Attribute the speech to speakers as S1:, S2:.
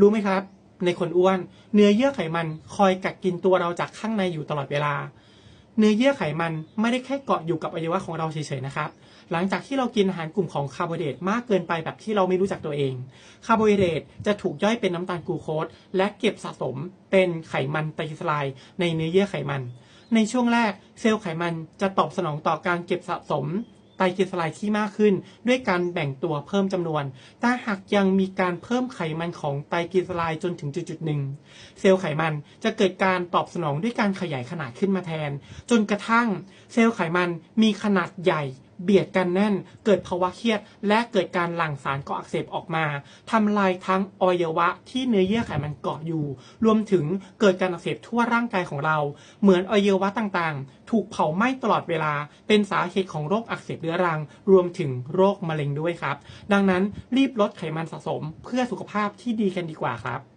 S1: รู้ไหมครับ ในคนอ้วน เนื้อเยื่อไขมันคอยกักกินตัวเราจากข้างในอยู่ตลอดเวลา เนื้อเยื่อไขมันไม่ได้แค่เกาะอยู่กับอวัยวะของเราเฉยๆนะครับ หลังจากที่เรากินอาหารกลุ่มของคาร์โบไฮเดรตมากเกินไปแบบที่เราไม่รู้จักตัวเอง คาร์โบไฮเดรตจะถูกย่อยเป็นน้ำตาลกลูโคสและเก็บสะสมเป็นไขมันไตรกลีเซอไรด์ในเนื้อเยื่อไขมันในช่วงแรกเซลล์ไขมันจะตอบสนองต่อการเก็บสะสม ไตรกลีเซอไรด์ที่มากขึ้น ด้วยการแบ่งตัวเพิ่มจำนวนแต่หากยังมีการเพิ่มไขมันของไตรกลีเซอไรด์จนถึงจุดๆหนึ่งเซลล์ไขมันจะเกิดการตอบสนองด้วยการขยายขนาดขึ้นมาแทน จนกระทั่งเซลล์ไขมันมีขนาดใหญ่ เบียดกันแน่น เกิดภาวะเครียด และเกิดการหลั่งสารก่ออักเสบออกมาทำลายทั้งอวัยวะที่เนื้อเยื่อไขมันเกาะอยู่ รวมถึงเกิดการอักเสบทั่วร่างกายของเรา เหมือนอวัยวะต่างๆ ถูกเผาไหม้ตลอดเวลา เป็นสาเหตุของโรคอักเสบเรื้อรัง รวมถึงโรคมะเร็งด้วยครับ ดังนั้นรีบลดไขมันสะสมเพื่อสุขภาพที่ดีกันดีกว่าครับ